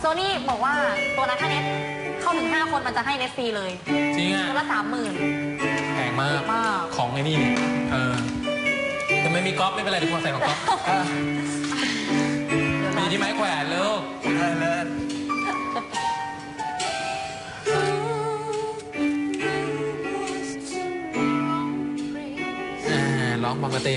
โซนี่บอกว่าตัวนั้นถ้าเน็ตเข้าถึง 5 คนมันจะให้เน็ตฟรีเลยจริงอะ ตัวละสามหมื่น แพงมาก มาก ของไอ้นี่นี่เออแต่ไม่มีก๊อฟไม่เป็นไรเดี๋ยวผมใส่ของก๊อฟมีที่ไม้แขวนลูกได้เลยอ่าร้องปกติ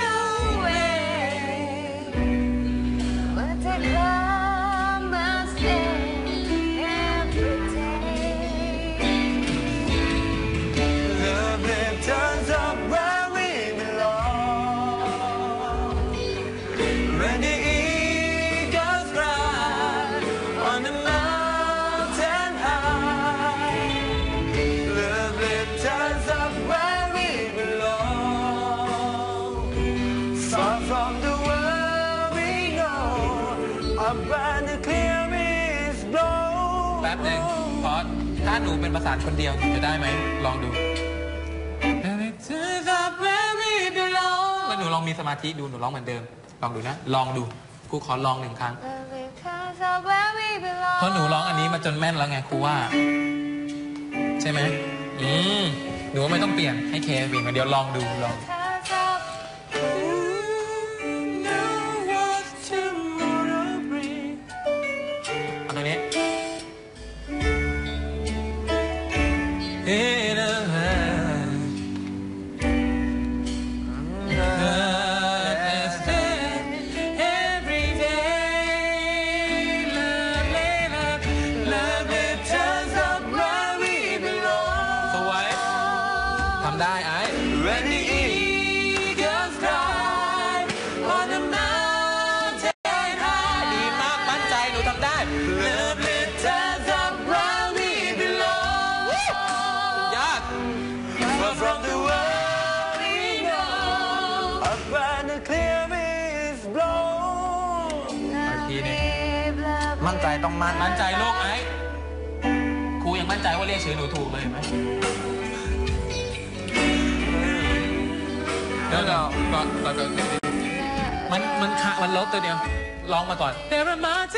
แป๊บหนึ่งพอสถ้าหนูเป็นประสานคนเดียวหนูจะได้ไหม ลองดูแล้วหนูลองมีสมาธิดู หนูร้องเหมือนเดิม ลองดูนะ ลองดูครูขอลองหนึ่งครั้ง Love it turns up where we belong. เพราะหนูร้องอันนี้มาจนแม่นแล้วไงครูว่า ใช่ไหมอืมหนูว่าไม่ต้องเปลี่ยนให้เคเปลี่ยนมาเดี๋ยวลองดูลอง In a land that is every day love, love, love it turns up where we belong สวยทำได้ไอ้ When the ทีหนึง love มั่นใจต้องมั่นมั่นใจลูกไอ้ครูยังมั่นใจว่าเรียกชื่อหนูถูกเลยเห็นไหมเดี๋ยวก่อนก่อนก่อนก่อนมันมันคะมันลบตัวเดียวลองมาก่อน There are mountains